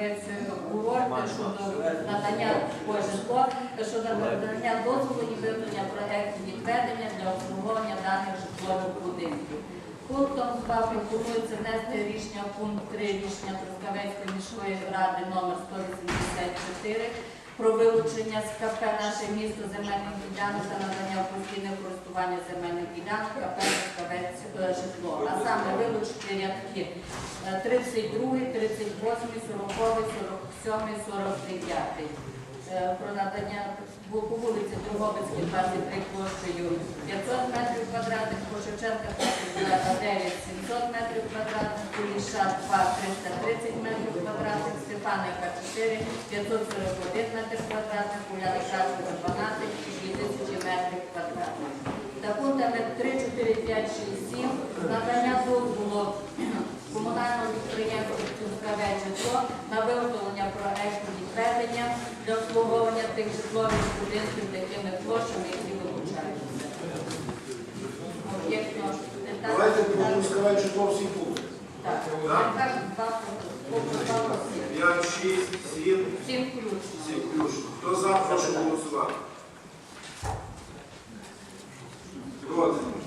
Трускавець курорти щодо надання ой, щодо надання дозволу і виявлення проєктів відведення для обслуговування даних житлових будинків. Пунктом 2 пропонується внести рішення пункт 3 рішення Трускавецької міської ради номер 184 про вилучення з КП наше місто земельних ділянок та надання постійне користування земельних ділянок КП житло. А саме вилучити рядки е, 32, 38, 40, 47, 49. Е, Про надання по вулиці Другобицькій, 23 площею 500 метрів квадратних, по Шевченка 9 700 метрів квадратних, Куліша 2 330 метрів квадратних, Стефаника 4 541 метр квадратних, Уляника 12 2000 метрів квадратних. Та пунктами 3, 4, 5, 6, 7 надання дозволу комунального підприємства «Трускавець житло» на виготовлення проекту відведення для обслуговування тих житлових будинків такими площами, які вилучаються. Давайте будемо сказати, що всі пункти. Так, Так. так. 5, 6, 7, Всім ключ. 7 ключ. Хто за, прошу голосувати. Проти.